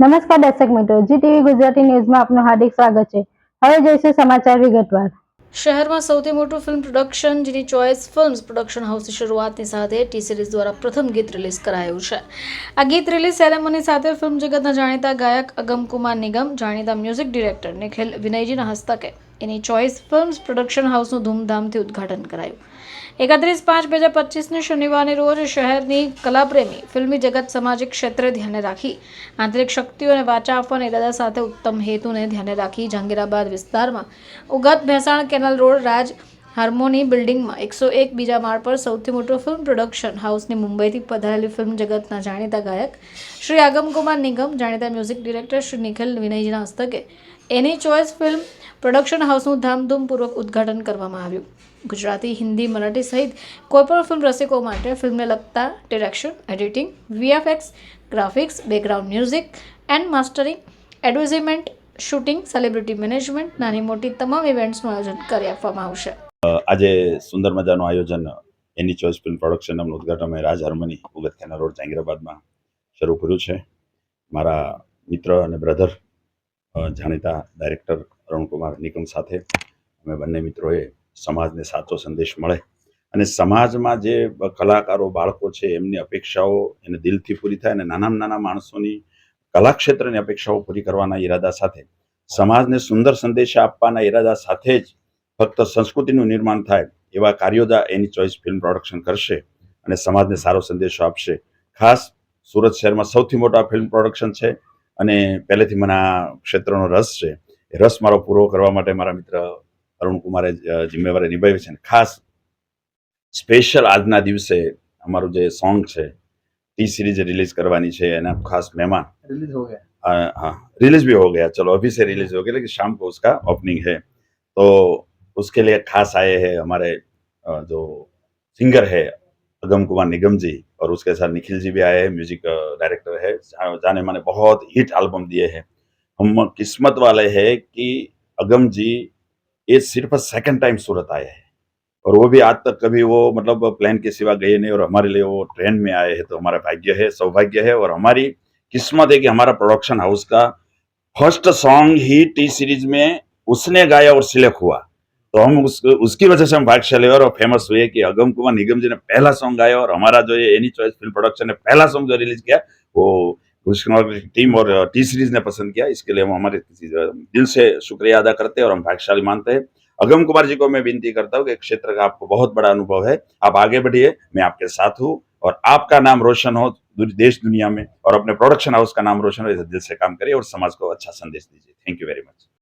નમસ્કાર દર્શક મિત્રો જી ટીવી ગુજરાતી ન્યૂઝમાં આપનું હાર્દિક સ્વાગત છે. હવે જોઈશું સમાચાર વિગતવાર. શહેરમાં સૌથી મોટું ફિલ્મ પ્રોડક્શન જેની ચોઇસ ફિલ્મ્સ પ્રોડક્શન હાઉસની શરૂઆતની સાથે ટી સિરીઝ દ્વારા પ્રથમ ગીત રિલીઝ કરાયું છે. આ ગીત રિલીઝ સેરેમની સાથે ફિલ્મ જગતના જાણીતા ગાયક અગમકુમાર નિગમ, જાણીતા મ્યુઝિક ડિરેક્ટર નિખિલ વિનયજીના હસ્તકે એની ચોઇસ ફિલ્મ્સ પ્રોડક્શન હાઉસનું ધૂમધામથી ઉદ્ઘાટન કરાયું. એકત્રીસ પાંચ બે હજાર પચીસને શનિવારની રોજ શહેરની કલાપ્રેમી ફિલ્મી જગત સામાજિક ક્ષેત્રે ધ્યાને રાખી આંતરિક શક્તિઓને વાચા આપવાના ઇરાદા સાથે ઉત્તમ હેતુને ધ્યાને રાખી જહાંગીરાબાદ વિસ્તારમાં Ugat Bhesan canal road Raj harmony બિલ્ડિંગમાં એકસો એક બીજા માળ પર સૌથી મોટો ફિલ્મ પ્રોડક્શન હાઉસની મુંબઈથી પધારેલી ફિલ્મ જગતના જાણીતા ગાયક શ્રી આગમકુમાર નિગમ, જાણીતા મ્યુઝિક ડિરેક્ટર શ્રી નિખિલ વિનયજીના હસ્તકે એની ચોઇસ ફિલ્મ પ્રોડક્શન હાઉસનું ધામધૂમપૂર્વક ઉદ્ઘાટન કરવામાં આવ્યું. ગુજરાતી, હિન્દી, મરાઠી સહિત કોઈપણ ફિલ્મ રસિકો માટે ફિલ્મને લગતા direction editing VFX graphics background music and mastering advertisement shooting celebrity management નાની મોટી તમામ ઇવેન્ટ્સનું આયોજન કરી આપવામાં આવશે. આજે સુંદર મજાનું આયોજન એની ચોઇસ ફિલ્મ પ્રોડક્શનનું ઉદઘાટન અમે રાજ હર્મની ઉગતખાના રોડ, જાંગીરાબાદમાં શરૂ કર્યું છે. મારા મિત્ર અને બ્રધર જાણીતા ડાયરેક્ટર અરુણકુમાર નિકમ સાથે અમે બંને મિત્રોએ સમાજને સાચો સંદેશ મળે અને સમાજમાં જે કલાકારો, બાળકો છે, એમની અપેક્ષાઓ એને દિલથી પૂરી થાય અને નાનામાં નાના માણસોની કલા ક્ષેત્રની અપેક્ષાઓ પૂરી કરવાના ઈરાદા સાથે, સમાજને સુંદર સંદેશ આપવાના ઈરાદા સાથે જ ફક્ત સંસ્કૃતિનું નિર્માણ થાય એવા કાર્યોદા એની ચોઇસ ફિલ્મ પ્રોડક્શન કરશે અને સમાજને સારો સંદેશો આપશે ખાસ સુરત શહેરમાં સૌથી મોટા ફિલ્મ પ્રોડક્શન છે અને પહેલેથી મને આ ક્ષેત્રનો રસ છે એ રસ મારો પૂરો કરવા માટે મારા મિત્ર અરુણ કુમારે જ જિમ્મેવારી નિભાવી છે અને ખાસ સ્પેશિયલ આજના દિવસે અમારું જે સોંગ છે ટી સિરીઝ રિલીઝ કરવાની છે એના ખાસ મહેમાન रिलीज हो गया आ, हाँ रिलीज भी हो गया चलो अभी से रिलीज हो गया लेकिन शाम को उसका ओपनिंग है तो उसके लिए खास आए हैं हमारे जो सिंगर है अगम कुमार निगम जी और उसके साथ निखिल जी भी आए हैं, म्यूज़िक डायरेक्टर है जाने माने बहुत हिट एल्बम दिए हैं। हम किस्मत वाले हैं कि अगम जी ये सिर्फ़ सेकंड टाइम सूरत आए हैं और वो भी आज तक कभी वो मतलब प्लान के सिवा गए नहीं और हमारे लिए वो ट्रेन में आए हैं तो हमारा भाग्य है, सौभाग्य है और हमारी किस्मत है कि हमारा प्रोडक्शन हाउस का फ़र्स्ट सॉन्ग ही टी सीरीज़ में उसने गाया और सिलेक्ट हुआ। तो हम उस, उसकी वजह से हम भाग्यशाली और फ़ेमस हुए कि अगम कुमार निगम जी ने पहला सॉन्ग गाया और हमारा जो ये एनी चॉइस फ़िल्म प्रोडक्शन ने पहला सॉन्ग जो रिलीज़ किया वो टीम और टी सीरीज़ ने पसंद किया। इसके लिए हम हमारे दिल से शुक्रिया अदा करते हैं और हम भाग्यशाली मानते हैं। अगम कुमार जी को मैं विनती करता हूँ कि क्षेत्र का आपको बहुत बड़ा अनुभव है। आप आगे बढ़िए मैं आपके साथ हूँ और आपका नाम रोशन हो देश दुनिया में और अपने प्रोडक्शन हाउस का नाम रोशन हो इसे दिल से काम करिए और समाज को अच्छा संदेश दीजिए। Thank you very much